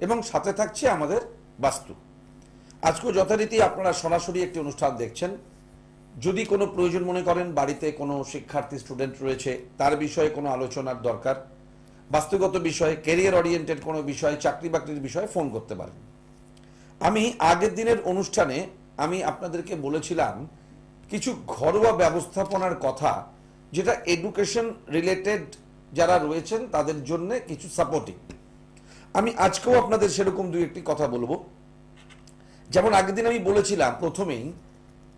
এবং সাথে থাকছে আমাদের বাস্তু। আজকেও যথারীতি আপনারা সরাসরি একটি অনুষ্ঠান দেখছেন। যদি কোনো প্রয়োজন মনে করেন, বাড়িতে কোনো শিক্ষার্থী, স্টুডেন্ট রয়েছে, তার বিষয়ে কোনো আলোচনার দরকার, বাস্তুগত বিষয়ে ক্যারিয়ার ওরিয়েন্টেড কোনো বিষয়ে, চাকরি বাকরির বিষয়ে ফোন করতে পারেন। আমি আগের দিনের অনুষ্ঠানে আমি আপনাদেরকে বলেছিলাম, কিছু ঘরোয়া ব্যবস্থাপনার কথা, যেটা এডুকেশন রিলেটেড যারা রয়েছেন, তাদের জন্য কিছু সাপোর্টিং আমি আজকেও আপনাদের সেরকম দুই একটি কথা বলব। যেমন আগের দিন আমি বলেছিলাম প্রথমেই,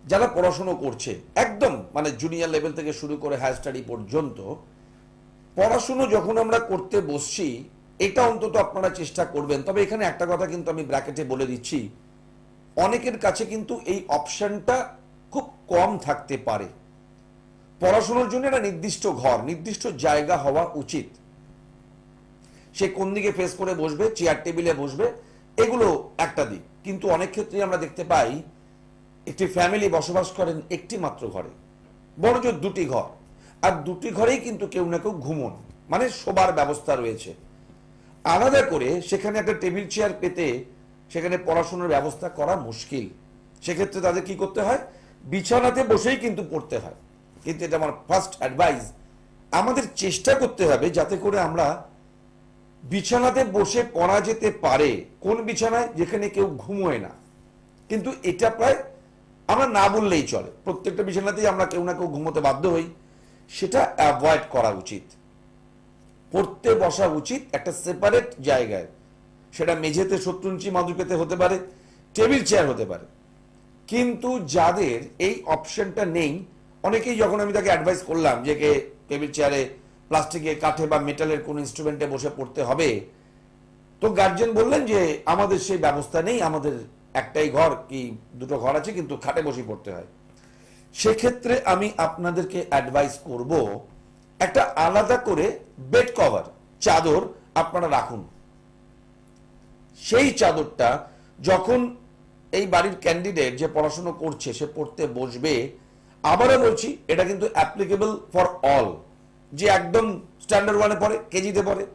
যারা পড়াশুনো করছে, একদম মানে জুনিয়র লেভেল থেকে শুরু করে হায়ার স্টাডি পর্যন্ত, পড়াশুনো যখন আমরা করতে বসছি, এটা অন্তত আপনারা চেষ্টা করবেন। তবে এখানে একটা কথা কিন্তু আমি ব্র্যাকেটে বলে দিচ্ছি, অনেকের কাছে কিন্তু এই অপশনটা খুব কম থাকতে পারে। পড়াশুনোর জন্য একটা নির্দিষ্ট ঘর, নির্দিষ্ট জায়গা হওয়া উচিত। সে কোন দিকে ফেস করে বসবে চেয়ার টেবিলে বসবে, এগুলো একটা দিক। কিন্তু অনেক ক্ষেত্রে আমরা দেখতে পাই, একটি ফ্যামিলি বসবাস করেন একটি মাত্র ঘরে বড় জোর দুটি ঘর। আর দুটি ঘরেই কিন্তু কেউ না কেউ ঘুমন মানে শোবার ব্যবস্থা রয়েছে। আলাদা করে সেখানে একটা টেবিল চেয়ার পেতে সেখানে পড়াশোনার ব্যবস্থা করা মুশকিল। সেক্ষেত্রে তাদের কি করতে হয়? বিছানাতে বসেই কিন্তু পড়তে হয়। কিন্তু এটা আমার ফার্স্ট অ্যাডভাইস আমাদের চেষ্টা করতে হবে যাতে করে আমরা বিছানাতে বসে পড়া যেতে পারে, কোন বিছানায়? যেখানে কেউ ঘুমোয় না। কিন্তু এটা প্রায় আমরা না বললেই চলে। প্রত্যেকটা বিছানাতেই আমরা কেউ না কেউ ঘুমোতে বাধ্য হই। সেটা অ্যাভয়েড করা উচিত। পড়তে বসা উচিত একটা সেপারেট জায়গায়। সেটা মেঝেতে সত্তর ইঞ্চি মাদুর হতে পারে, টেবিল চেয়ার হতে পারে। কিন্তু যাদের এই অপশনটা নেই, অনেকেই যখন আমি তাকে অ্যাডভাইস করলাম যে কে টেবিল চেয়ারে প্লাস্টিকে কাঠে বা মেটালের কোন ইনস্ট্রুমেন্টে বসে পড়তে হবে। তো গার্জেন বললেন যে, আমাদের সেই ব্যবস্থা নেই, আমাদের একটাই ঘর, কি দুটো ঘর আছে, কিন্তু খাটে বসে পড়তে হয়। সেক্ষেত্রে আমি আপনাদেরকে অ্যাডভাইস করব, একটা আলাদা করে বেড কভার চাদর আপনারা রাখুন। সেই চাদরটা যখন এই বাড়ির ক্যান্ডিডেট যে পড়াশোনা করছে, সে পড়তে বসবে, আবারও বলছি, এটা কিন্তু অ্যাপ্লিকেবল ফর অল যে একদম স্ট্যান্ডার্ড ওয়ানে পড়ে, কেজিতে পড়ে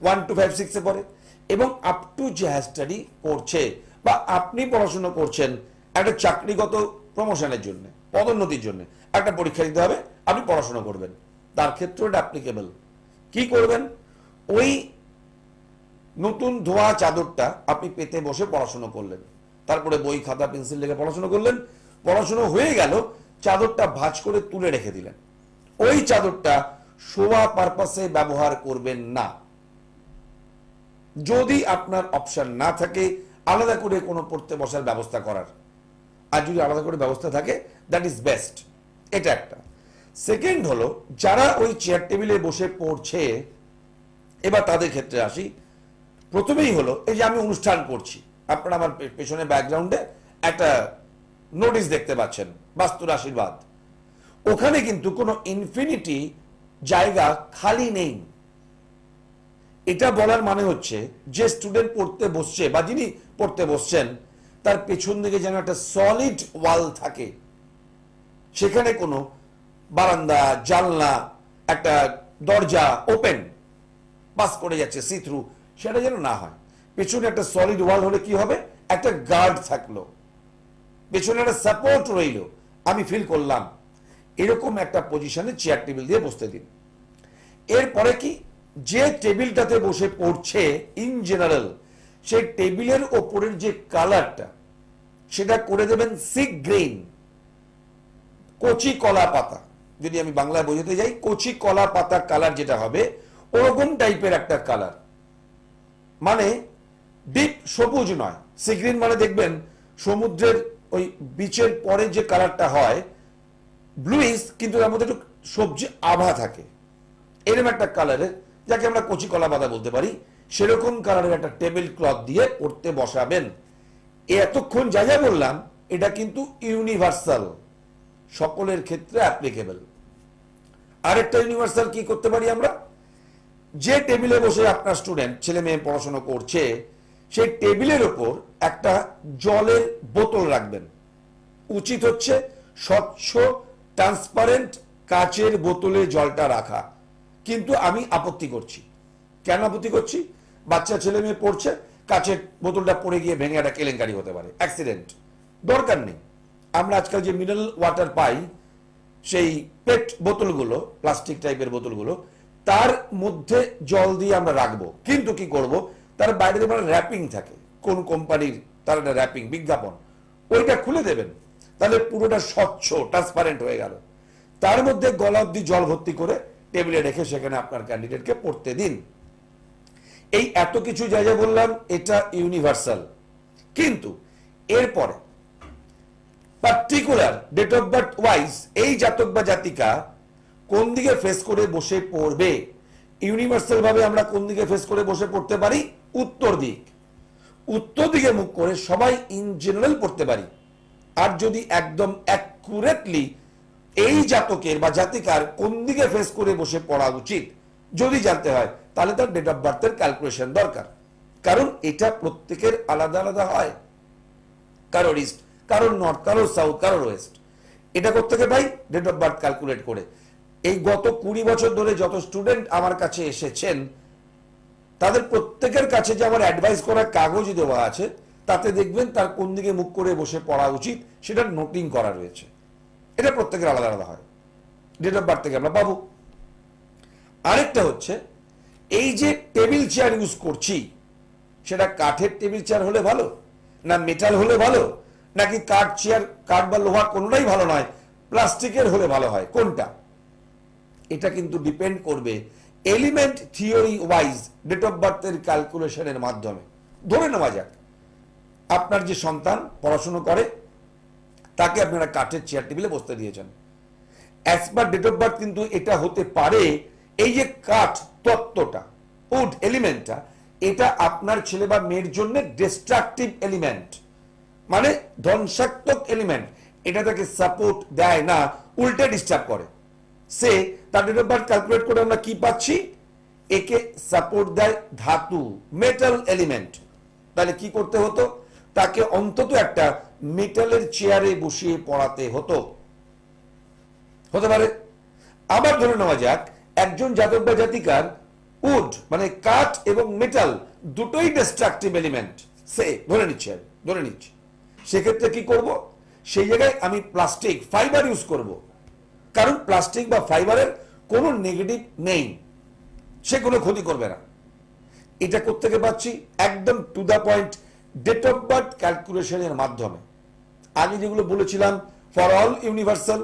ওয়ান টু ফাইভ সিক্সে পড়ে, এবং আপ টু যে স্টাডি করছে বা আপনি পড়াশোনা করছেন, একটা চাকরিগত প্রমোশনের জন্য, পদোন্নতির জন্য, একটা পরীক্ষা দিতে হবে, আপনি পড়াশোনা করবেন। তার ক্ষেত্রেও এটা অ্যাপ্লিকেবল কি করবেন? ওই নতুন ধোয়া চাদরটা আপনি পেতে বসে পড়াশোনা করলেন। তারপরে বই, খাতা, পেন্সিল লেগে পড়াশোনা করলেন। পড়াশুনো হয়ে গেল, চাদরটা ভাঁজ করে তুলে রেখে দিলেন। ওই চাদরটা শোয়া পারপাসে ব্যবহার করবেন না। যদি আপনার অপশন না থাকে, আলাদা করে কোনো পড়তে বসার ব্যবস্থা করার। আর যদি আলাদা করে ব্যবস্থা থাকে দ্যাট ইজ বেস্ট এটা একটা। সেকেন্ড হলো, যারা ওই চেয়ার টেবিলে বসে পড়ছে, এবার তাদের ক্ষেত্রে আসি। প্রথমেই হলো, এই যে আমি অনুষ্ঠান করছি, আপনারা আমার পেছনে ব্যাকগ্রাউন্ডে একটা নোটিশ দেখতে পাচ্ছেন, বাস্তুর আশীর্বাদ। ওখানে কিন্তু কোনো ইনফিনিটি জায়গা খালি নেই। এটা বলার মানে হচ্ছে যে স্টুডেন্ট পড়তে বসছে বা যিনি পড়তে বসছেন, তার পেছন দিকে যেন একটা সলিড ওয়াল থাকে। সেখানে কোনো বারান্দা, জানলা, একটা দরজা ওপেন পাস করে যাচ্ছে সি থ্রু সেটা যেন না হয়। পেছনে একটা সলিড ওয়াল হলে কি হবে? একটা গার্ড থাকল। পেছনে একটা সাপোর্ট রইল। আমি ফিল করলাম। এরকম একটা পজিশনে চেয়ার টেবিল দিয়ে বসতে দিন। এরপরে কি? যে টেবিলটাতে বসে পড়ছে ইন জেনারেল সেই টেবিলের ওপরের যে কালারটা সেটা করে দেবেন সিক গ্রিন কচি কলা পাতা। যদি আমি বাংলায় বোঝাতে যাই, কচি কলা পাতা কালার যেটা হবে, ওরকম টাইপের একটা কালার মানে ডিপ সবুজ নয়। সিগ্রিন মানে দেখবেন, সমুদ্রের ওই বিচের পরে যে কালারটা হয় ব্লুইস কিন্তু তার মধ্যে একটু সবজি আভা থাকে। এরকম একটা কালারের যাকে আমরা কচি কলা পাতা বলতে পারি। সেরকম কালারের একটা টেবিল ক্লথ দিয়ে পড়তে বসাবেন। এতক্ষণ যা যা বললাম, এটা কিন্তু ইউনিভার্সাল সকলের ক্ষেত্রে অ্যাপ্লিকেবল আরেকটা ইউনিভার্সাল কি করতে পারি আমরা? যে টেবিলে বসে আপনার স্টুডেন্ট ছেলে মেয়ে পড়াশোনা করছে, সেই টেবিলের ওপর একটা জলের বোতল রাখবেন। উচিত হচ্ছে স্বচ্ছ ট্রান্সপারেন্ট কাচের বোতলে জলটা রাখা। কিন্তু আমি আপত্তি করছি। কেন আপত্তি করছি? বাচ্চা ছেলে মেয়ে পড়ছে কাছের বোতলটা পড়ে গিয়ে ভেঙে একটা কেলেঙ্কারি হতে পারে। অ্যাক্সিডেন্ট দরকার নেই। আমরা আজকাল যে মিনারেল ওয়াটার পাই, সেই পেট বোতলগুলো প্লাস্টিক টাইপের বোতলগুলো, তার মধ্যে জল দিয়ে আমরা রাখব। কিন্তু কি করব? তার বাইরে যেমন র্যাপিং থাকে। কোন কোম্পানির তার একটা র্যাপিং বিজ্ঞাপন। ওইটা খুলে দেবেন। তাহলে পুরোটা স্বচ্ছ ট্রান্সপারেন্ট হয়ে গেল। তার মধ্যে গলা অব্দি জল ভর্তি করে টেবিলে রেখে সেখানে আপনার ক্যান্ডিডেটকে পড়তে দিন। এই এত কিছু যা যা বললাম, এটা ইউনিভার্সাল কিন্তু এরপরে particular date of birth wise এই জাতক বা জাতিকা কোন দিকে ফেস করে বসে পড়বে? ইউনিভার্সাল ভাবে আমরা কোন দিকে ফেস করে বসে পড়তে পারি? উত্তর দিক। উত্তর দিকে মুখ করে সবাই ইন জেনারেল পড়তে পারি। আর যদি একদম অ্যাকুরেটলি এই জাতকের বা জাতিকার কোন দিকে ফেস করে বসে পড়া উচিত, যদি জানতে হয়, তাহলে তার ডেট অফ বার্থের ক্যালকুলেশন দরকার। কারণ এটা প্রত্যেকের আলাদা আলাদা হয়। কারোর ইস্ট কারোর নর্থ কারোর সাউথ কারোর ওয়েস্ট এটা করতে ভাই? ডেট অফ বার্থ ক্যালকুলেট করে। এই গত কুড়ি বছর ধরে যত স্টুডেন্ট আমার কাছে এসেছেন, তাদের প্রত্যেকের কাছে যে আমার অ্যাডভাইস করার কাগজ দেওয়া আছে তাতে দেখবেন তার কোন দিকে মুখ করে বসে পড়া উচিত, সেটা নোটিং করা রয়েছে। এটা প্রত্যেকের আলাদা আলাদা হয়। ডেট অফ বার্থ থেকে আমরা পাবো। আরেকটা হচ্ছে, এই যে টেবিল চেয়ার ইউজ করছি, সেটা কাঠের টেবিল চেয়ার হলে ভালো, না মেটাল হলে ভালো, নাকি কাঠ চেয়ার কাঠ বা লোহা কোনোটাই ভালো নয়, প্লাস্টিকের হলে ভালো হয়, কোনটা? এটা কিন্তু ডিপেন্ড করবে element theory wise date of বার্থের ক্যালকুলেশনের মাধ্যমে। ধরে নেওয়া যাক। আপনার যে সন্তান পড়াশুনো করে, তাকে আপনারা কাঠের চেয়ার টেবিলে বসতে দিয়েছেন। As per date of birth কিন্তু এটা হতে পারে, এই যে কাঠ তত্ত্বটা, উড এলিমেন্টটা, এটা আপনার ছেলে বা মেয়ের জন্য ডিস্ট্রাকটিভ এলিমেন্ট মানে ধ্বংসাত্মক এলিমেন্ট এটা তাকে সাপোর্ট দেয় না, উল্টে ডিস্টার্ব করে। সে, তার ডেট অফ বার্থ ক্যালকুলেট করে আমরা কি পাচ্ছি? একে সাপোর্ট দেয় ধাতু মেটাল এলিমেন্ট তাহলে কি করতে হতো? তাকে অন্তত একটা মেটালের চেয়ারে বসিয়ে পড়াতে হতো। হতে পারে। আবার ধরে নেওয়া যাক, একজন জাতক বা জাতিকার উড মানে কাঠ এবং মেটাল দুটোই ডিস্ট্রাকটিভ এলিমেন্ট সে, ধরে নিচ্ছে ধরে নিচ্ছি। সেক্ষেত্রে কি করব? সেই জায়গায় আমি প্লাস্টিক ফাইবার ইউজ করব। কারণ প্লাস্টিক বা ফাইবারের কোনো নেগেটিভ নেই। সে কোনো ক্ষতি করবে না। এটা করতে পারছি একদম to the point date of birth ক্যালকুলেশনের মাধ্যমে। আগে যেগুলো বলেছিলাম ফর অল ইউনিভার্সাল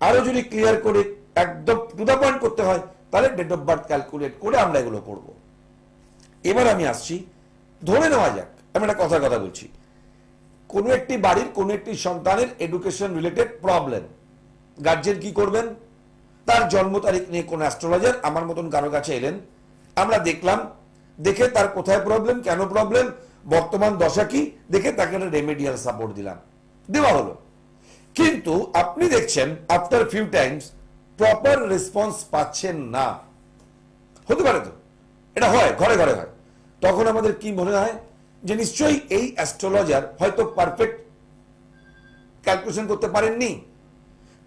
আরও যদি ক্লিয়ার করে একদম টু দ্য পয়েন্ট করতে হয়, তাহলে ডেট অফ বার্থ ক্যালকুলেট করে আমরা এগুলো করব। এবার আমি আসছি, ধরে নেওয়া যাক, আমি একটা কথা কথা বলছি। কোনো একটি বাড়ির, কোনো একটি সন্তানের এডুকেশন রিলেটেড প্রবলেম গার্জেন কি করবেন? তার জন্ম তারিখ নিয়ে কোন অ্যাস্ট্রোলজার আমার মতন কারও কাছে এলেন? আমরা দেখলাম, দেখে তার কোথায় প্রবলেম কেন প্রবলেম বর্তমান দশা কি? দেখে তাকে একটা রেমেডিয়াল সাপোর্ট দিলাম। দেওয়া হলো। কিন্তু আপনি দেখছেন after few times proper response পাচ্ছেন না। হতে পারে তো? এটা হয়, ঘরে ঘরে হয়। তখন আমাদের কি মনে হয়? যে নিশ্চয়ই এই অ্যাস্ট্রোলজার হয়তো পারফেক্ট ক্যালকুলেশন করতে পারেননি।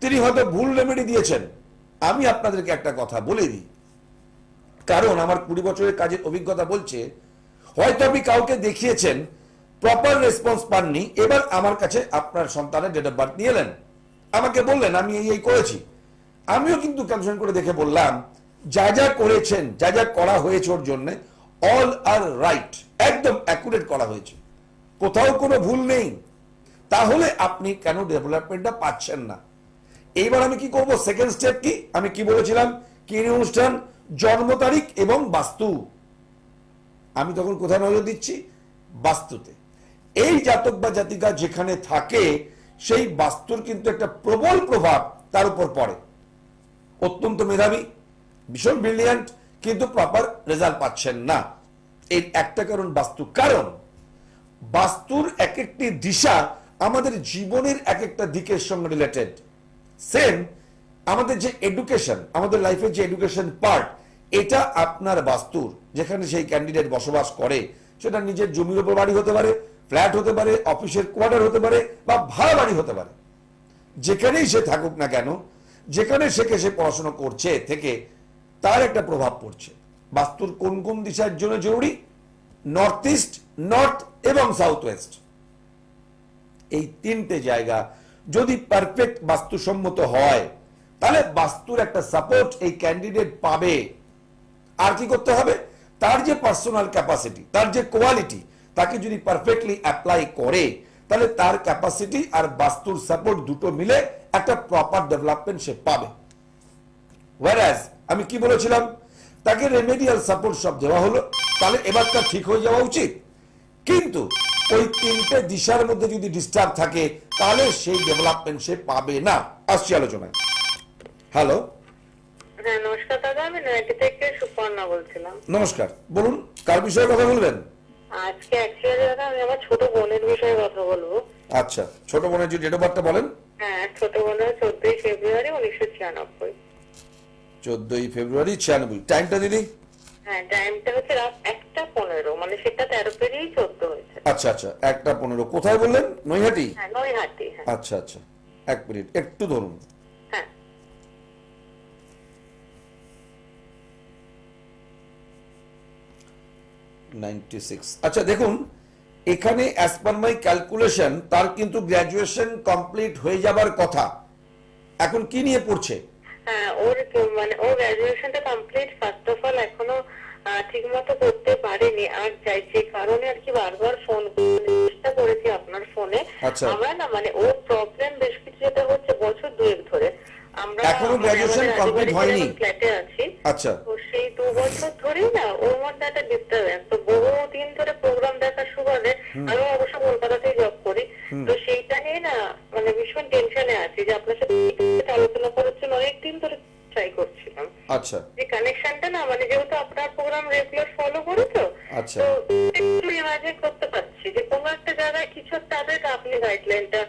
তিনি হয়তো ভুল রেমেডি দিয়েছেন। আমি আপনাদেরকে একটা কথা বলে দিই। কারণ আমার কুড়ি বছরের কাজের অভিজ্ঞতা বলছে হয়তো আপনি কাউকে দেখিয়েছেন প্রপার রেসপন্স পাননি, এবার আমার কাছে আপনার সন্তানের ডেট অফ বার্থ নিয়ে আমাকে বললেন, আমি এই এই করেছি। আমিও কিন্তু ক্যালকুলেশন করে দেখে বললাম, যা যা করেছেন, যা যা করা হয়েছে ওর জন্য অল আর রাইট একদম অ্যাকুরেট করা হয়েছে। কোথাও কোনো ভুল নেই। তাহলে আপনি কেন ডেভেলপমেন্টটা পাচ্ছেন না? এইবার আমি কি করব? সেকেন্ড স্টেপ কি? আমি কি বলেছিলাম? কি অনুষ্ঠান? জন্ম তারিখ এবং বাস্তু। আমি তখন কোথায় নজর দিচ্ছি? বাস্তুতে। এই জাতক বা জাতিকা যেখানে থাকে, সেই বাস্তুর কিন্তু একটা প্রবল প্রভাব তার উপর পড়ে। অত্যন্ত মেধাবী, ভীষণ ব্রিলিয়ান্ট কিন্তু প্রপার রেজাল্ট পাচ্ছেন না। এর একটা কারণ বাস্তু। কারণ, বাস্তুর এক একটি দিশা আমাদের জীবনের এক একটা দিকের সঙ্গে রিলেটেড সেম আমাদের যে এডুকেশন আমাদের লাইফের যে এডুকেশন পার্ট এটা আপনার বাস্তুর। যেখানে সেই ক্যান্ডিডেট বসবাস করে, সেটা নিজের জমির ওপর বাড়ি হতে পারে ফ্ল্যাট হতে পারে অফিসের কোয়ার্টার হতে পারে, বা ভাড়া বাড়ি হতে পারে। যেখানেই সে থাকুক না কেন, যেখানে সে সে পড়াশোনা করছে থেকে, তার একটা প্রভাব পড়ছে। বাস্তুর কোন কোন দিশার জন্য জরুরি? নর্থ ইস্ট নর্থ এবং সাউথ ওয়েস্ট এই তিনটে জায়গা যদি পারফেক্ট বাস্তুসম্মত হয়, তাহলে বাস্তুর একটা সাপোর্ট এই ক্যান্ডিডেট পাবে। আর কি করতে হবে? তার যে পার্সোনাল ক্যাপাসিটি তার যে কোয়ালিটি তাকে যদি পারফেক্টলি অ্যাপ্লাই করে, তাহলে তার ক্যাপাসিটি আর বাস্তুর সাপোর্ট দুটো মিলে একটা প্রপার ডেভেলপমেন্ট সে পাবে। ওয়ারাজ আমি কি বলেছিলাম? তাকে রেমেডিয়াল সাপোর্ট সব দেওয়া হলো, তাহলে এবার তার ঠিক হয়ে যাওয়া উচিত। কিন্তু ওই তিনটে দিশার মধ্যে যদি ডিস্টার্ব থাকে, তাহলে সেই ডেভেলপমেন্ট সে পাবে না। আসছি আলোচনায়। হ্যালো হ্যাঁ নমস্কার দাদা আমি নয়টি থেকে সুপর্ণা বলছিলাম। নমস্কার বলুন কার বিষয়ে কথা বলবেন? আজকে অ্যাকচুয়ালি দাদা আমি আমার ছোট বোনের বিষয়ে কথা বলব। আচ্ছা ছোট বোনের যে ডেট অফ বার্থটা বলেন। হ্যাঁ ছোট বোনের চোদ্দই ফেব্রুয়ারি উনিশশো ছিয়ানব্বই। চোদ্দই ফেব্রুয়ারি ছিয়ানব্বই। টাইমটা দিদি? হ্যাঁ টাইমটা হচ্ছে রাত একটা পনেরো মানে সেটা তেরো পেরিয়েই চোদ্দ হয়েছে। আচ্ছা আচ্ছা একটা পনেরো। কোথায় বললেন? নৈহাটি? হ্যাঁ নৈহাটি হ্যাঁ। আচ্ছা আচ্ছা এক মিনিট একটু ধরুন হ্যাঁ নাইনটি সিক্স আচ্ছা দেখুন এখানে অ্যাজ পার মাই ক্যালকুলেশন তার কিন্তু গ্র্যাজুয়েশন কমপ্লিট হয়ে যাবার কথা। এখন কি নিয়ে পড়ছে? হ্যাঁ ওর মানে ও গ্রাজুয়েশনটা কমপ্লিট ফার্স্ট অফ অল এখনও ঠিক মতো করতে পারেনি। আর যাই যে কারণে আর কি বারবার ফোন চেষ্টা করেছি আপনার ফোনে আচ্ছা। আমরা না মানে ওর প্রবলেম বেশ কিছু যেটা হচ্ছে বছর দুয়েক ধরে। আমরা এখনও graduation complete হয়নি? ফ্ল্যাটে আছি আচ্ছা। তো সেই দু বছর ধরেই না ওর মধ্যে একটা ডিস্টার্বেন্স আমি অবশ্য কলকাতাতেই জব করি। তো সেইটা নিয়ে না মানে ভীষণ টেনশনে আছি যে আপনার সাথে আলোচনা করার জন্য অনেকদিন ধরে ট্রাই করছিলাম। আচ্ছা। যে কানেকশনটা না মানে যেহেতু আপনার প্রোগ্রাম রেগুলার ফলো করি তো আচ্ছা। তো একটু ইমাজিন করতে পারছি যে কোনো একটা জায়গায় কিছু আপডেট আপনি গাইডলাইনটা.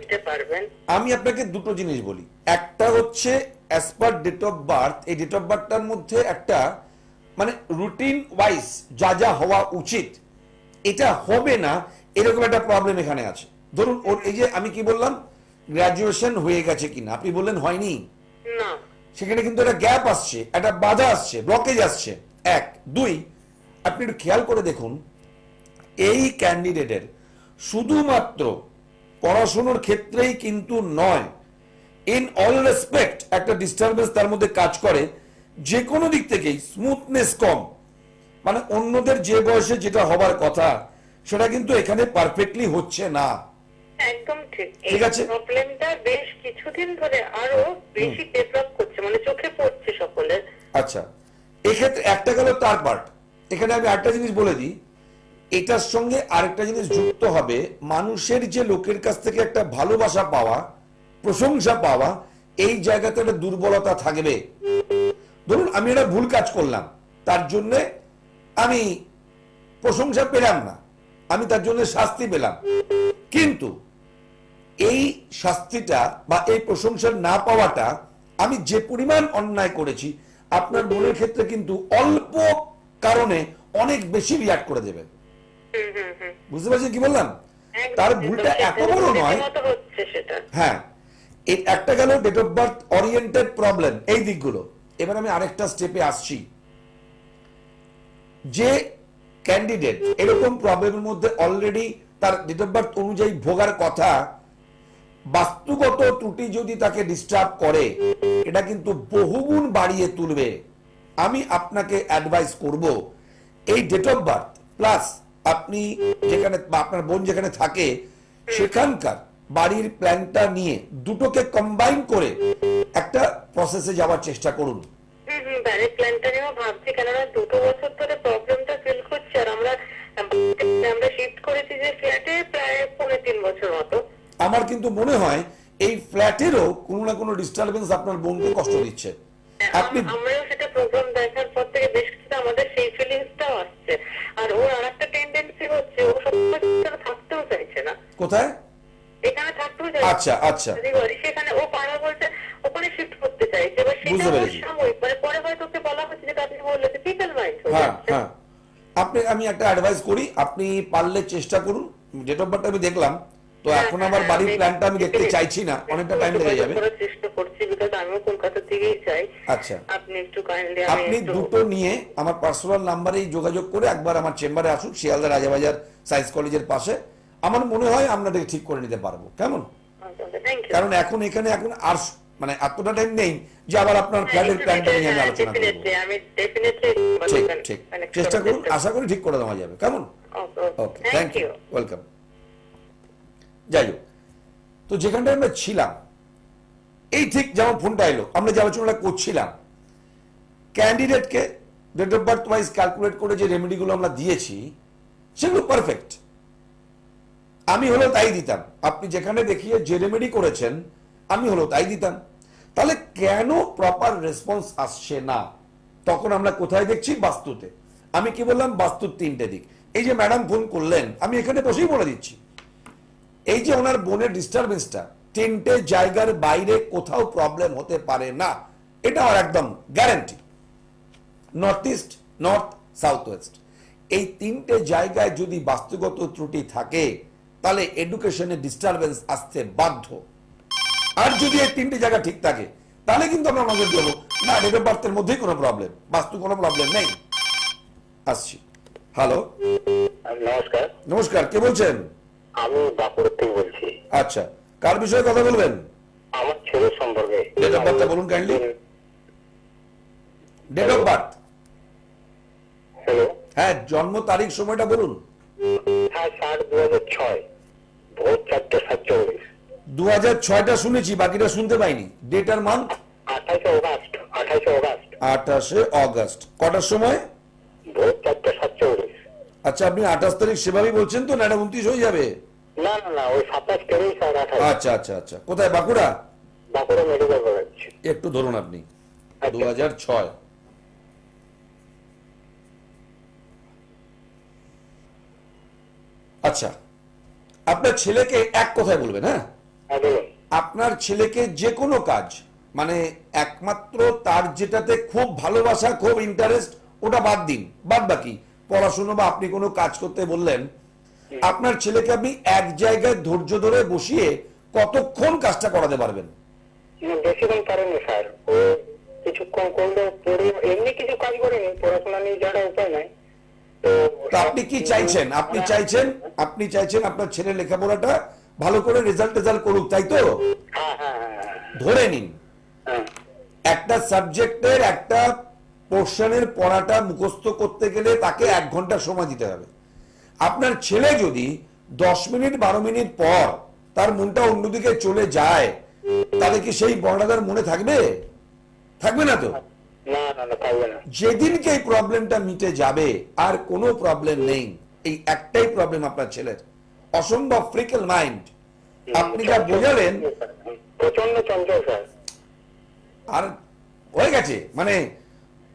দিতে পারবেন। আমি আপনাকে দুটো জিনিস বলি। একটা হচ্ছে as per date of birth এই ডেট অফ বার্থটার মধ্যে একটা মানে রুটিন ওয়াইজ যা যা হওয়া উচিত এটা হবে না এরকম একটা প্রবলেম এখানে আছে। ধরুন ওর এই যে আমি কি বললাম গ্রাজুয়েশন হয়ে গেছে কিনা আপনি বললেন হয়নি। সেখানে কিন্তু একটা গ্যাপ আসছে একটা বাধা আসছে ব্লকেজ আসছে। এক। দুই আপনি একটু খেয়াল করে দেখুন এই ক্যান্ডিডেটের শুধুমাত্র পড়াশুনোর ক্ষেত্রেই কিন্তু নয় ইন অল রেসপেক্ট একটা ডিস্টারবেন্স তার মধ্যে কাজ করে যে কোনো দিক থেকেই স্মুথনেস কম। মানে অন্যদের যে বয়সে যেটা হবার কথা সেটা কিন্তু এখানে পারফেক্টলি হচ্ছে না। একদম ঠিক। ঠিক আছে। প্রবলেমটা বেশ কিছুদিন ধরে আরও বেশি ডেভেলপ করছে মানে চোখে পড়ছে সকলের। আচ্ছা। এক্ষেত্রে একটা গেল তার পার্ট এখানে আমি আরেকটা জিনিস বলে দিই। এটার সঙ্গে আরেকটা জিনিস যুক্ত হবে মানুষের যে লোকের কাছ থেকে একটা ভালোবাসা পাওয়া প্রশংসা পাওয়া এই জায়গাতে একটা দুর্বলতা থাকবে। ধরুন আমি একটা ভুল কাজ করলাম তার জন্য আমি প্রশংসা পেলাম না আমি তার জন্য শাস্তি পেলাম। কিন্তু এই শাস্তিটা বা এই প্রশংসা না পাওয়াটা আমি যে পরিমাণ অন্যায় করেছি আপনার মনের ক্ষেত্রে কিন্তু অল্প কারণে অনেক বেশি রিয়াক্ট করে দেবে বুঝতে পারছেন কি বললাম? তার ভুলটা এত বড় নয়। হ্যাঁ একটা গেল date of birth oriented problem এই দিকগুলো। এবার আমি আরেকটা স্টেপে আসছি। যে ক্যান্ডিডেট এরকম প্রবলেমের মধ্যে অলরেডি তার ডেট অফ বার্থ অনুযায়ী ভোগার কথা, বাস্তুগত ত্রুটি যদি তাকে ডিস্টার্ব করে, এটা কিন্তু বহুগুণ বাড়িয়ে তুলবে। আমি আপনাকে অ্যাডভাইস করব, এই ডেট অফ বার্থ প্লাস আপনি যেখানে আপনার বোন যেখানে থাকে, সেখানকার বাড়ির প্ল্যানটা নিয়ে দুটোকে কম্বাইন করে একটা প্রসেসে যাওয়ার চেষ্টা করুন। হুম প্ল্যানটা নিয়েও ভাবছি কেননা দুটো শিফট ফ্ল্যাটে প্রায় পৌনে তিন বছর মতো। আমার কিন্তু মনে হয় এই ফ্ল্যাটেরও কোনো না কোনো ডিস্টারবেন্স আপনার বোনকে কষ্ট দিচ্ছে। আপনি আম- আমরাও সেটা প্রোগ্রাম দেখার পর থেকে বেশ কিছুটা আমাদের সেই ফিলিংসটাও আসছে। আর ওর আর একটা টেন্ডেন্সি হচ্ছে ও সবসময় থাকতেও চাইছে না। কোথায়? এখানে থাকতেও চাইছে আচ্ছা আচ্ছা। সেখানে ও পাড়া বলছে ওখানে শিফট করতে চাইছে। এবার সেটা সাময়িক মানে পরে হয়তো ওকে বলা হচ্ছে যেটা আপনি বললেন যে পিপল মাইন্ড হ্যাঁ হ্যাঁ। আপনি আমি একটা অ্যাডভাইস করি আপনি পারলে চেষ্টা করুন। ডেট অফ বার্থ আমি দেখলাম তো এখন আমার বাড়ির প্ল্যানটা আমি দেখতে চাইছি না অনেকটা টাইম লেগে যাবে। চেষ্টা করছি বিকজ আমিও কলকাতা থেকেই চাই। আচ্ছা। আপনি একটু কাইন্ডলি আপনি দুটো নিয়ে আমার পার্সোনাল নাম্বারেই যোগাযোগ করে একবার আমার চেম্বারে আসুন শিয়ালদা রাজাবাজার সায়েন্স কলেজের পাশে। আমার মনে হয় আপনাদেরকে ঠিক করে নিতে পারব। কেমন? কারণ এখন এখানে এখন আর মানে এতটা টাইম নেই যে আবার আপনার ফ্ল্যাটের প্ল্যানটা নিয়ে আমি আলোচনা করব। ঠিক ঠিক। চেষ্টা করুন আশা করি ঠিক করে দেওয়া যাবে। কেমন? ওকে থ্যাংক ইউ ওয়েলকাম যাই হোক তো যেখানটায় আমরা ছিলাম এই ঠিক যেমন ফোনটা এলো আমরা যে আলোচনাটা করছিলাম ক্যান্ডিডেটকে date of birth wise calculate করে যে রেমেডিগুলো আমরা দিয়েছি সেগুলো পারফেক্ট আমি হলো তাই দিতাম। আপনি যেখানে দেখিয়ে যে রেমেডি করেছেন আমি হলো তাই দিতাম। তাহলে কেন প্রপার রেসপন্স আসছে না? তখন আমরা কোথায় দেখছি? বাস্তুতে। আমি কি বললাম? বাস্তুর তিনটে দিক। এই যে ম্যাডাম ফোন করলেন, আমি এখানে বসেই বলে দিচ্ছি। এই যে ওনার বোনের ডিস্টারবেন্সটা তিনটে জায়গার বাইরে কোথাও প্রবলেম হতে পারে না। এটা আমার একদম guarantee north east north south west এই তিনটে জায়গায় যদি বাস্তুগত ত্রুটি থাকে, তাহলে এডুকেশনে ডিস্টারবেন্স আসতে বাধ্য। আর যদি এই তিনটে জায়গা ঠিক থাকে তাহলে কিন্তু আমরা নজর দেবো না অফ বার্থের মধ্যেই কোনো প্রবলেম বাস্তু কোনো প্রবলেম নেই। আসছি। হ্যালো নমস্কার। নমস্কার কে বলছেন? আমি বাঁকুড়া থেকে বলছি। আচ্ছা কার বিষয়ে কথা বলবেন? আমার ছেলের সম্পর্কে। ডেট অফ বার্থটা বলুন kindly date of birth hello হ্যাঁ জন্ম তারিখ সময়টা বলুন। হ্যাঁ ষাট দু হাজার ছয় ভোর চারটে সাতচল্লিশ। দু হাজার ছয়টা শুনেছি বাকিটা শুনতে পাইনি। ডেট আর মান্থ আঠাশে অগাস্ট কটার সময়? আচ্ছা আপনি আঠাশ তারিখ সেভাবেই বলছেন তো না এটা উনত্রিশ হয়ে যাবে? আচ্ছা আচ্ছা আচ্ছা। কোথায় বাঁকুড়া? একটু ধরুন আপনি। দু হাজার ছয়। আচ্ছা আপনার ছেলেকে এক কথায় বলবেন হ্যাঁ? আপনার ছেলেকে যে কোনো কাজ মানে একমাত্র তার যেটাতে খুব ভালোবাসা খুব ইন্টারেস্ট ওটা বাদ দিন। বাদ বাকি পড়াশুনো বা আপনি কোনো কাজ করতে বললেন আপনার ছেলেকে আপনি এক জায়গায় ধৈর্য ধরে বসিয়ে কতক্ষণ কাজটা করাতে পারবেন? না, বেশিক্ষণ স্যার। ও কিছুক্ষণ করলে পড়ে এমনি কিছু কাজ করেনি পড়াশোনা নিয়ে যারা উপায় নাই। তো তো আপনি কি চাইছেন? আপনি চাইছেন আপনি চাইছেন আপনার ছেলে লেখাপড়াটা ভালো করে রেজাল্ট রেজাল্ট করুক তাই তো? ধরে নিন। একটা সাবজেক্টের একটা পোর্শনের পড়াটা মুখস্থ করতে গেলে তাকে এক ঘণ্টা সময় দিতে হবে। আপনার ছেলে যদি দশ মিনিট বারো মিনিট পর তার মনটা অন্যদিকে চলে যায় তাহলে কি সেই পড়াটার মনে থাকবে? থাকবে না তো? যেদিনকে এই প্রবলেমটা মিটে যাবে আর কোনো প্রবলেম নেই। এই একটাই প্রবলেম আপনার ছেলের। অসম্ভব ফ্রিকেল মাইন্ড। আপনি যা বোঝালেন প্রচণ্ড চঞ্চল স্যার। আর হয়ে গেছে? মানে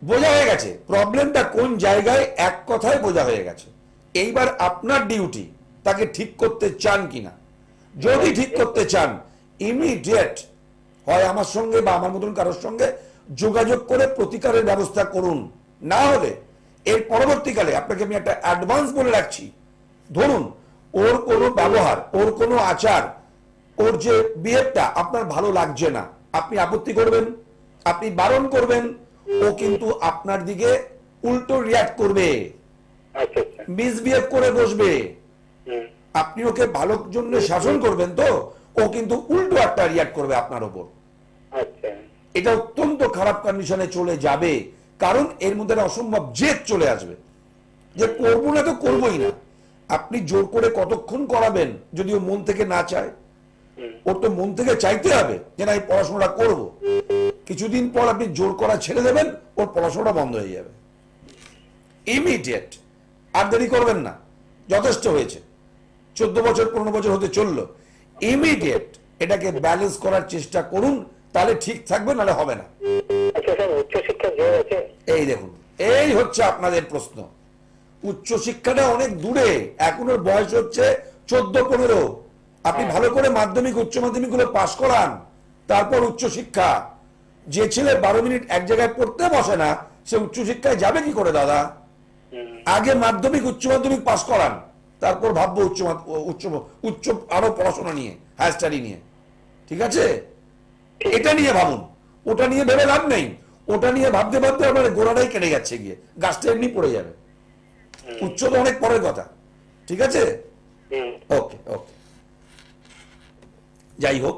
বোঝা হয়ে গেছে। প্রবলেমটা কোন জায়গায় এক কথায় বোঝা হয়ে গেছে। এইবার আপনার ডিউটি তাকে ঠিক করতে চান কিনা যদি ঠিক করতে চান ইমিডিয়েট হয় আমার সঙ্গে বা আমার মতন কারোর সঙ্গে যোগাযোগ করে প্রতিকারের ব্যবস্থা করুন। না হলে এর পরবর্তীকালে আপনাকে আমি একটা অ্যাডভান্স বলে রাখছি। ধরুন ওর কোনো ব্যবহার ওর কোনো আচার ওর যে বিহেভটা আপনার ভালো লাগছে না আপনি আপত্তি করবেন আপনি বারণ করবেন ও কিন্তু আপনার দিকে উল্টো রিয়াক্ট করবে আচ্ছা আচ্ছা। মিসবিহেভ করে বসবে। আপনি ওকে ভালোর জন্য শাসন করবেন তো ও কিন্তু উল্টো একটা রিয়াক্ট করবে আপনার ওপর। আচ্ছা। এটা অত্যন্ত খারাপ কন্ডিশনে চলে যাবে কারণ এর মধ্যে অসম্ভব জেদ চলে আসবে। যে করব না তো করবোই না। আপনি জোর করে কতক্ষণ করাবেন যদি ও মন থেকে না চায়? ওর তো মন থেকে চাইতে হবে যে না এই পড়াশোনাটা করব। কিছুদিন পর আপনি জোর করা ছেড়ে দেবেন ওর পড়াশোনাটা বন্ধ হয়ে যাবে। ইমিডিয়েট আর দেরি করবেন না। যথেষ্ট হয়েছে। চোদ্দ বছর পনেরো বছর হতে চলল। ইমিডিয়েট এটাকে ব্যালেন্স করার চেষ্টা করুন তাহলে ঠিক থাকবে নাহলে হবে না। আচ্ছা এই দেখুন এই হচ্ছে আপনাদের প্রশ্ন। উচ্চশিক্ষাটা অনেক দূরে। এখন ওর বয়স হচ্ছে চোদ্দ পনেরো। আপনি ভালো করে মাধ্যমিক উচ্চ মাধ্যমিকগুলো পাশ করান তারপর উচ্চশিক্ষা। যে ছেলে বারো মিনিট এক জায়গায় পড়তে বসে না সে উচ্চশিক্ষায় যাবে কি করে দাদা? আগে মাধ্যমিক উচ্চ মাধ্যমিক পাশ করান তারপর ভাববো উচ্চ উচ্চ উচ্চ আরও পড়াশোনা নিয়ে হায়ার স্টাডি নিয়ে। ঠিক আছে? এটা নিয়ে ভাবুন। ওটা নিয়ে ভেবে লাভ নেই। ওটা নিয়ে ভাবতে ভাবতে আপনার গোড়াটাই কেটে যাচ্ছে গিয়ে। গাছটা এমনি পড়ে যাবে। উচ্চ তো অনেক পরের কথা। ঠিক আছে? ওকে ওকে। যাই হোক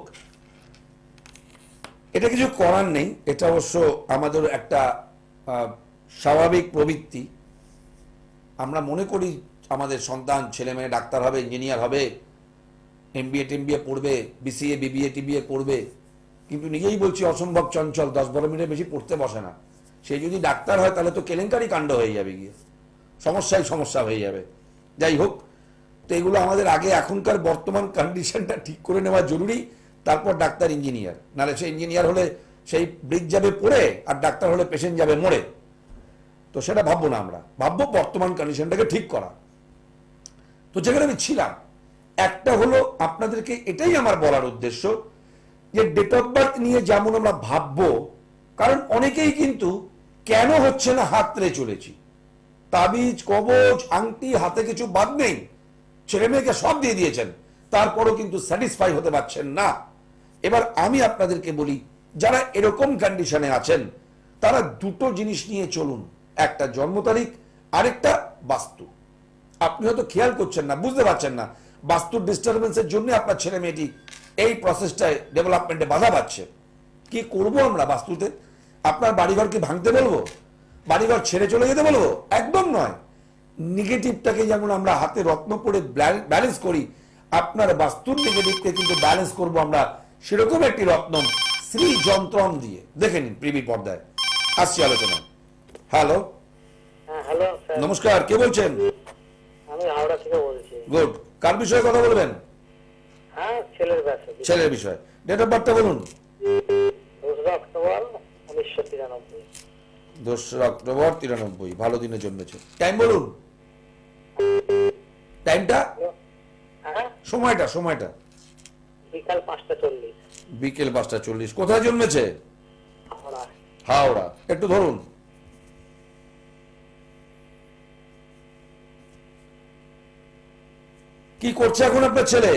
এটা কিছু করার নেই। এটা অবশ্য আমাদের একটা স্বাভাবিক প্রবৃত্তি। আমরা মনে করি আমাদের সন্তান ছেলে মেয়ে ডাক্তার হবে ইঞ্জিনিয়ার হবে এমবিএ টেমবিএ পড়বে বিসিএ বিবিএ টিবিএ করবে কিন্তু নিজেই বলছি অসম্ভব চঞ্চল দশ বারো মিনিট বেশি পড়তে বসে না। সে যদি ডাক্তার হয় তাহলে তো কেলেঙ্কারি কাণ্ড হয়ে যাবে গিয়ে। সমস্যাই সমস্যা হয়ে যাবে। যাই হোক, তো এগুলো আমাদের আগে এখনকার বর্তমান কন্ডিশনটা ঠিক করে নেওয়া জরুরি, তারপর ডাক্তার ইঞ্জিনিয়ার নাহলে সে ইঞ্জিনিয়ার হলে সেই ব্রিজ যাবে পড়ে, আর ডাক্তার হলে পেশেন্ট যাবে মরে। তো সেটা ভাববো না আমরা। ভাববো বর্তমান কন্ডিশনটাকে ঠিক করা। তো যেখানে আমি ছিলাম, একটা হলো আপনাদেরকে এটাই আমার বলার উদ্দেশ্য যে ডেট অফ বার্থ নিয়ে যেমন আমরা ভাববো, কারণ অনেকেই কিন্তু কেন হচ্ছে না হাতরে চলেছি? তাবিজ, কবচ, আংটি, হাতে কিছু বাদ নেই। ছেলে মেয়েকে সব দিয়ে দিয়েছেন। তারপরও কিন্তু স্যাটিসফাই হতে পারছেন না। এবার আমি আপনাদেরকে বলি, যারা এরকম কন্ডিশনে আছেন, তারা দুটো জিনিস নিয়ে চলুন। একটা জন্ম তারিখ, আরেকটা বাস্তু। আপনি হয়তো খেয়াল করছেন না, বুঝতে পারছেন না। বাস্তুর ডিস্টারবেন্সের জন্য আপনার ছেলে মেয়েটি এই প্রসেসটায় ডেভেলপমেন্টে বাধা পাচ্ছে। কি করব আমরা বাস্তুতে? আপনার বাড়িঘর কি ভাঙতে বলব? বাড়িঘর ছেড়ে চলে যেতে বলব একদম নয়। নেগেটিভটাকে যেমন আমরা হাতে রত্ন পড়ে ব্যালেন্স করি আপনার বাস্তুর নেগেটিভকে কিন্তু ব্যালেন্স করব আমরা সেরকম একটি রত্নম শ্রী যন্ত্রম দিয়ে। দেখে নিন প্রিভি পর্দায়। আসছি আলোচনা হ্যালো হ্যাঁ হ্যালো নমস্কার কে বলছেন? আমি হাওড়া থেকে বলছি। গুড কার বিষয়ে কথা বলবেন? হ্যাঁ ছেলের ছেলের বিষয়। ডেট অফ বার্থটা বলুন। অক্টোবর দোসরা অক্টোবর তিরানব্বই ভালো দিনে জন্মেছে। টাইম বলুন। টাইমটা হ্যাঁ। সময়টা সময়টা। বিকাল পাঁচটা চল্লিশ। বিকেল পাঁচটা চল্লিশ। কোথায় জন্মেছে? হাওড়া। হাওড়া। একটু ধরুন। কি করছে এখন আপনার ছেলে?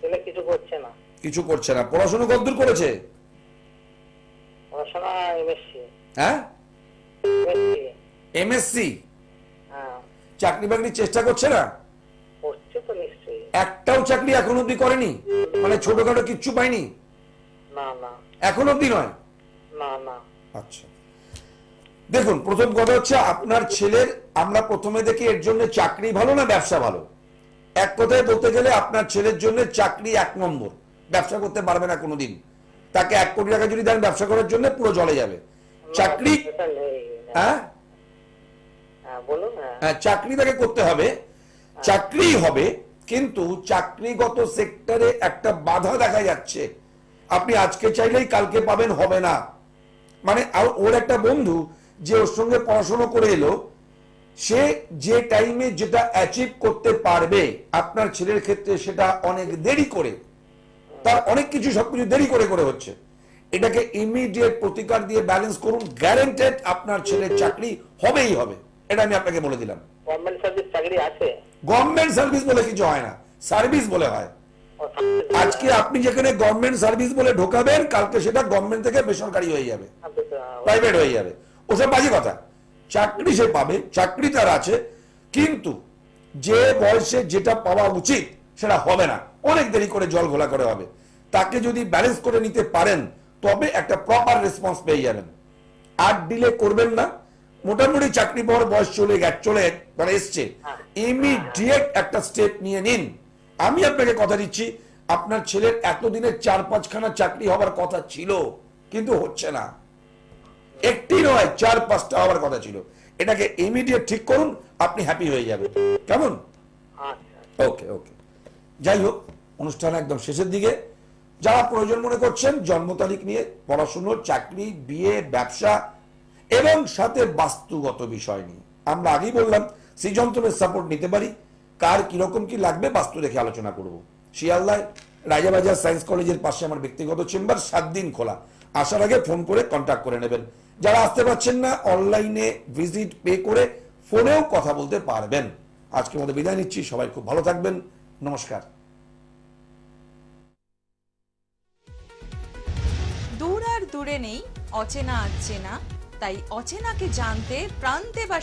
ছেলে কিছু করছে না। কিছু করছে না। পড়াশোনা কতদূর করেছে? পড়াশোনা এমএসসি হ্যাঁ? এমএসসি। হ্যাঁ। চাকরি বাকরির চেষ্টা করছে না? একটাও চাকরি এখন অব্দি করেনি? মানে ছোটখাটো কিচ্ছু পায়নি? না না। এখন অব্দি নয়? আচ্ছা। দেখুন প্রথম কথা হচ্ছে আপনার ছেলের আমরা প্রথমে দেখি এর জন্য চাকরি ভালো না ব্যবসা ভালো? এক কথায় বলতে গেলে আপনার ছেলের জন্য চাকরি এক নম্বর। ব্যবসা করতে পারবে না কোনোদিন। তাকে এক কোটি টাকা যদি দেন ব্যবসা করার জন্য পুরো জলে যাবে। চাকরি? হ্যাঁ হ্যাঁ। হ্যাঁ? চাকরি তাকে করতে হবে। চাকরি হবে কিন্তু চাকরিগত সেক্টরে একটা বাধা দেখা যাচ্ছে। আপনি আজকে চাইলেই কালকে পাবেন হবে না। মানে আর- ওর একটা বন্ধু যে ওর সঙ্গে পড়াশোনা করে এলো সে যে টাইমে যেটা অ্যাচিভ করতে পারবে আপনার ছেলের ক্ষেত্রে সেটা অনেক দেরি করে। তার অনেক কিছু সবকিছু দেরি করে করে হচ্ছে। এটাকে ইমিডিয়েট প্রতিকার দিয়ে ব্যালেন্স করুন গ্যারেন্টেড আপনার ছেলের চাকরি হবেই হবে। এটা আমি আপনাকে বলে দিলাম। গভর্নমেন্ট সার্ভিস চাকরি আছে? গভর্নমেন্ট সার্ভিস বলে কিছু হয় না সার্ভিস বলে হয়। আজকে আপনি যেখানে গভর্নমেন্ট সার্ভিস বলে ঢোকাবেন কালকে সেটা গভর্নমেন্ট থেকে বেসরকারি হয়ে যাবে। প্রাইভেট হয়ে যাবে। ওসব বাজে কথা। চাকরি সে পাবে চাকরি তার আছে কিন্তু যে বয়সে যেটা পাওয়া উচিত সেটা হবে না। অনেক দেরি করে জল ঘোলা করে হবে। তাকে যদি ব্যালেন্স করে নিতে পারেন তবে একটা প্রপার রেসপন্স পেয়ে যাবেন। আর ডিলে করবেন না। মোটামুটি চাকরি পাওয়ার বয়স চলে গেছে চলে মানে এসছে। ইমিডিয়েট একটা স্টেপ নিয়ে নিন। আমি আপনাকে কথা দিচ্ছি আপনার ছেলের এতদিনের চার পাঁচখানা চাকরি হবার কথা ছিল কিন্তু হচ্ছে না। একটি নয় চার পাঁচটা হওয়ার কথা ছিল। এটাকে ইমিডিয়েট ঠিক করুন আপনি হ্যাপি হয়ে যাবেন। কেমন? আচ্ছা। ওকে ওকে যাই হোক অনুষ্ঠান একদম শেষের দিকে। যারা প্রয়োজন মনে করছেন, জন্ম তারিখ নিয়ে পড়াশুনো, চাকরি, বিয়ে, ব্যবসা এবং সাথে বাস্তুগত বিষয় নিয়ে। আমরা আগেই বললাম সৃজনতমের সাপোর্ট নিতে পারি। কার কীরকম কি লাগবে, বাস্তু দেখে আলোচনা করব। শিয়ালদায়, রাজাবাজার সায়েন্স কলেজের পাশে আমার ব্যক্তিগত চেম্বার সাত দিন খোলা। আসার আগে ফোন করে কন্ট্যাক্ট করে নেবেন। যারা আসতে পারছেন না অনলাইনে ভিজিট পে করে ফোনেও কথা বলতে পারবেন। আজকের মধ্যে বিদায় নিচ্ছি, সবাই খুব ভালো থাকবেন। নমস্কার। দূরে নেই অচেনা চেনা। তাই অচেনাকে জানতে প্রান্তে বা